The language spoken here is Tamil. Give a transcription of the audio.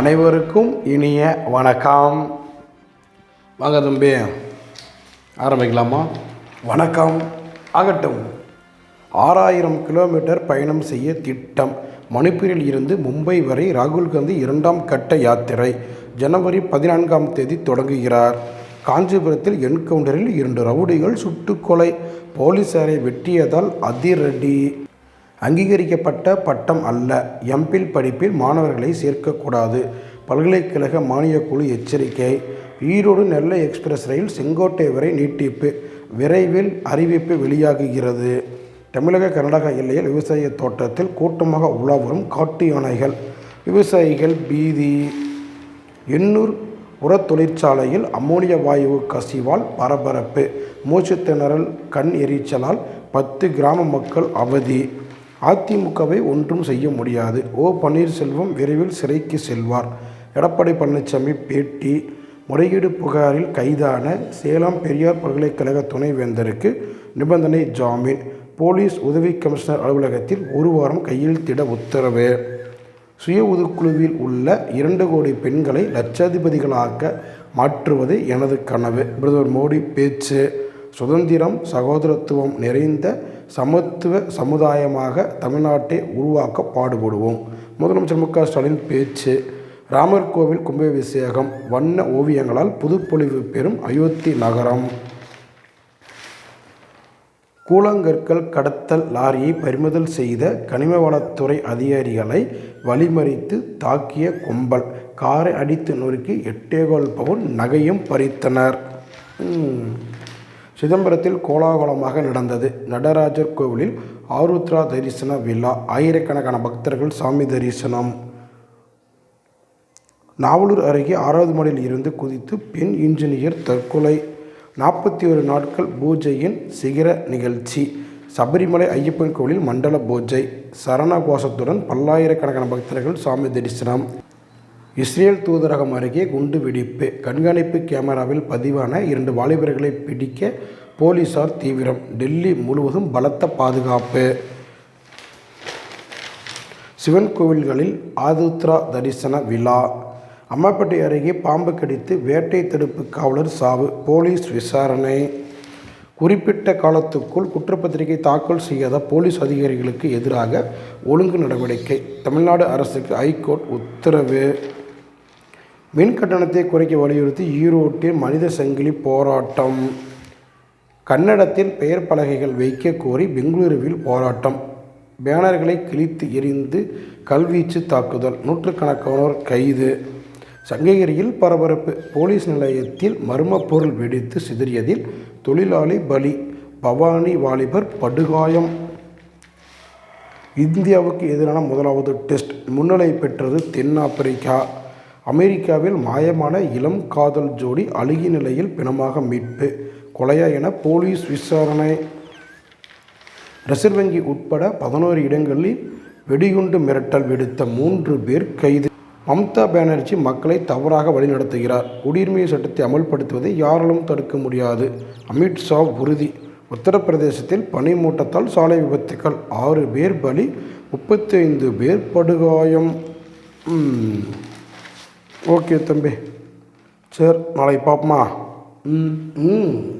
அனைவருக்கும் இனிய வணக்கம். வாங்க தம்பி ஆரம்பிக்கலாமா? வணக்கம். ஆகட்டும் ஆறாயிரம் கிலோமீட்டர் பயணம் செய்ய திட்டம். மணிப்பூரில் இருந்து மும்பை வரை ராகுல் காந்தி இரண்டாம் கட்ட யாத்திரை. ஜனவரி பதினான்காம் தேதி தொடங்குகிறார். காஞ்சிபுரத்தில் என்கவுண்டரில் இரண்டு ரவுடிகள் சுட்டுக்கொலை போலீசாரை வெட்டியதால் அதிரடி. அங்கீகரிக்கப்பட்ட பட்டம் அல்ல. எம்பில் படிப்பில் மாணவர்களை சேர்க்கக்கூடாது. பல்கலைக்கழக மானியக்குழு எச்சரிக்கை. ஈரோடு நெல்லை எக்ஸ்பிரஸ் ரயில் செங்கோட்டை வரை நீட்டிப்பு. விரைவில் அறிவிப்பு வெளியாகுகிறது. தமிழக கர்நாடக எல்லையில் விவசாய தோட்டத்தில் கூட்டமாக உலா வரும் காட்டு யானைகள். விவசாயிகள் பீதி. எண்ணூர் உரத் தொழிற்சாலையில் அம்மோனிய வாயு கசிவால் பரபரப்பு. மூச்சுத்திணறல் கண் எரிச்சலால் பத்து கிராம மக்கள் அவதி. அதிமுகவை ஒன்றும் செய்ய முடியாது. ஓ பன்னீர்செல்வம் விரைவில் சிறைக்கு செல்வார். எடப்பாடி பழனிசாமி பேட்டி. முறையீடு புகாரில் கைதான சேலம் பெரியார் பல்கலைக்கழக துணைவேந்தருக்கு நிபந்தனை ஜாமீன். போலீஸ் உதவி கமிஷனர் அலுவலகத்தில் ஒரு வாரம் கையெழுத்திட உத்தரவு. சுய உதுக்குழுவில் உள்ள இரண்டு கோடி பெண்களை லட்சாதிபதிகளாக்க மாற்றுவது எனது கனவு. பிரதமர் மோடி பேச்சு. சுதந்திரம் சகோதரத்துவம் நிறைந்த சமத்துவ சமுதாயமாக தமிழ்நாட்டை உருவாக்க பாடுபடுவோம். முதலமைச்சர் மு க ஸ்டாலின் பேச்சு ராமர் கோவில் கும்பாபிஷேகம் வண்ண ஓவியங்களால் புதுப்பொழிவு பெறும் அயோத்தி நகரம். கூழங்கற்கள் கடத்தல் லாரியை பறிமுதல் செய்த கனிமவளத்துறை அதிகாரிகளை வழிமறித்து தாக்கிய கும்பல் காரை அடித்து நொறுக்கி எட்டேகோல் பவுன் நகையும் பறித்தனர். சிதம்பரத்தில் கோலாகலமாக நடந்தது. நடராஜர் கோவிலில் ஆருத்ரா தரிசன விழா. ஆயிரக்கணக்கான பக்தர்கள் சாமி தரிசனம். நாவலூர் அருகே ஆறாவது மாடியில் இருந்து குதித்து பெண் இன்ஜினியர் தற்கொலை. நாற்பத்தி ஒரு நாட்கள் பூஜையின் சிகர நிகழ்ச்சி. சபரிமலை ஐயப்பன் கோவிலில் மண்டல பூஜை. சரண கோஷத்துடன் பல்லாயிரக்கணக்கான பக்தர்கள் சாமி தரிசனம். இஸ்ரேல் தூதரகம் அருகே குண்டு வெடிப்பு. கண்காணிப்பு கேமராவில் பதிவான இரண்டு வாலிபர்களை பிடிக்க போலீசார் தீவிரம். டெல்லி முழுவதும் பலத்த பாதுகாப்பு. சிவன் கோவில்களில் ஆதுத்ரா தரிசன விழா. அம்மாப்பேட்டை அருகே பாம்பு கடித்து வேட்டை தடுப்பு காவலர் சாவு போலீஸ் விசாரணை. குறிப்பிட்ட காலத்துக்குள் குற்றப்பத்திரிகை தாக்கல் செய்யாத போலீஸ் அதிகாரிகளுக்கு எதிராக ஒழுங்கு நடவடிக்கை. தமிழ்நாடு அரசுக்கு ஐகோர்ட் உத்தரவு. மின் கட்டணத்தை குறைக்க வலியுறுத்தி ஈரோட்டில் மனித சங்கிலி போராட்டம். கன்னடத்தில் பெயர் பலகைகள் வைக்க கோரி பெங்களூருவில் போராட்டம். பேனர்களை கிழித்து எரிந்து கல்வீச்சு தாக்குதல். நூற்றுக்கணக்கானோர் கைது. சங்ககிரியில் பரபரப்பு. போலீஸ் நிலையத்தில் மர்ம பொருள் வெடித்து சிதறியதில் தொழிலாளி பலி. பவானி வாலிபர் படுகாயம். இந்தியாவுக்கு எதிரான முதலாவது டெஸ்ட். முன்னிலை பெற்றது தென்னாப்பிரிக்கா. அமெரிக்காவில் மாயமான இளம் காதல் ஜோடி அழுகிய நிலையில் பிணமாக மீட்பு கொலையா என போலீஸ் விசாரணை. ரிசர்வ் வங்கி உட்பட பதினோரு இடங்களில் வெடிகுண்டு மிரட்டல் விடுத்த மூன்று பேர் கைது. மம்தா பானர்ஜி மக்களை தவறாக வழிநடத்துகிறார். குடியுரிமை சட்டத்தை அமல்படுத்துவதை யாராலும் தடுக்க முடியாது. அமித்ஷா உறுதி. உத்தரப்பிரதேசத்தில் பனிமூட்டத்தால் சாலை விபத்துக்கள். ஆறு பேர் பலி முப்பத்தி ஐந்து பேர் படுகாயம். ஓகே தம்பி. சரி நாளைக்கு பார்ப்போமா ம் ம்.